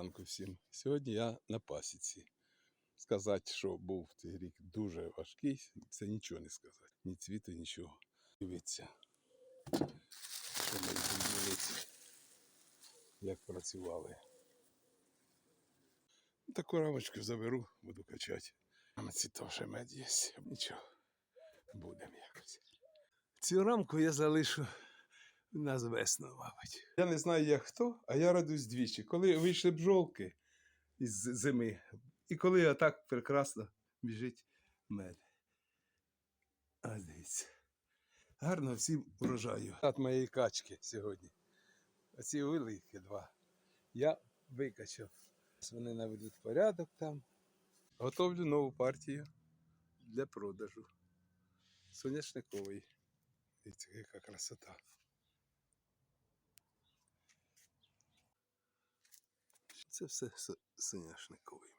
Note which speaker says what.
Speaker 1: ранку всім. Сьогодні я на пасіці. Сказати, що був цей рік дуже важкий, це нічого не сказати. Ні цвіту, нічого. Дивіться, що ми дивіться, як працювали. Таку рамочку заберу, буду качати. А ці теж мед є. Нічого, будемо якось. Цю рамку я залишу на весну, мабуть. Я не знаю, як хто, а я радуюсь двічі. Коли вийшли бджолки із зими, і коли отак прекрасно біжить мед. А дивіться. Гарно всім урожаю. От моєї качки сьогодні. Оці великі два. Я викачав. Вони наведуть порядок там. Готовлю нову партію для продажу. Соняшниковий. Дивіться, яка красота. Це все со- соняшниковий.